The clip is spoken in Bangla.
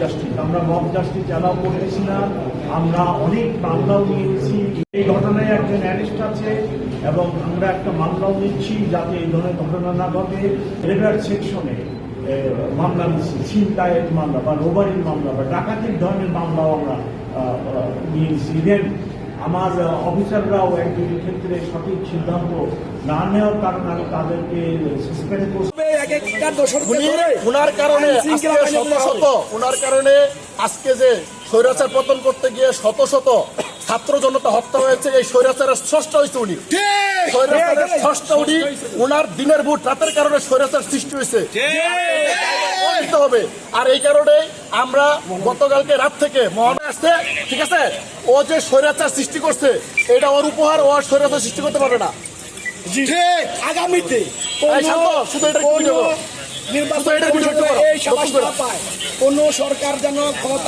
জাস্টিস আমরা মব জাস্টিস অ্যালাউ করতেছি না। আমরা অনেক মামলাও নিয়েছি। এই ঘটনায় একজন অ্যারেস্ট আছে এবং আমরা একটা মামলাও নিচ্ছি যাতে এই ধরনের ঘটনা না ঘটে। রেভার সেকশনে মামলা নিচ্ছি। ছিনতাইয়ের মামলা বা রোবারির মামলা বা ডাকাতির ধরনের মামলাও আমরা নিয়েছি। আমার অফিসাররাও এক দুটি ক্ষেত্রে সঠিক সিদ্ধান্ত না নেওয়ার কারণে আমি তাদেরকে সাসপেন্ড উনার কারণে আজকে শত শত উনার কারণে আজকে যে স্বৈরাচার পতন করতে গিয়ে শত শত ছাত্র জনতা হত্যা হয়েছে এই স্বৈরাচারের ষষ্ঠ হয়েছে উনি। স্বৈরাচারের ষষ্ঠ উনি উনার দিনের ভোট রাতের কারণে স্বৈরাচার সৃষ্টি হয়েছে। দিতে হবে। আর এই কারণে আমরা গতকালকে রাত থেকে মহানা আসতে ঠিক আছে? ও যে স্বৈরাচার সৃষ্টি করছে এটা ওর উপহার ও আর স্বৈরাচার সৃষ্টি করতে পারবে না। আগামীতে শুধু এটা নির্বাচন কোন সরকার যেন ক্ষমতা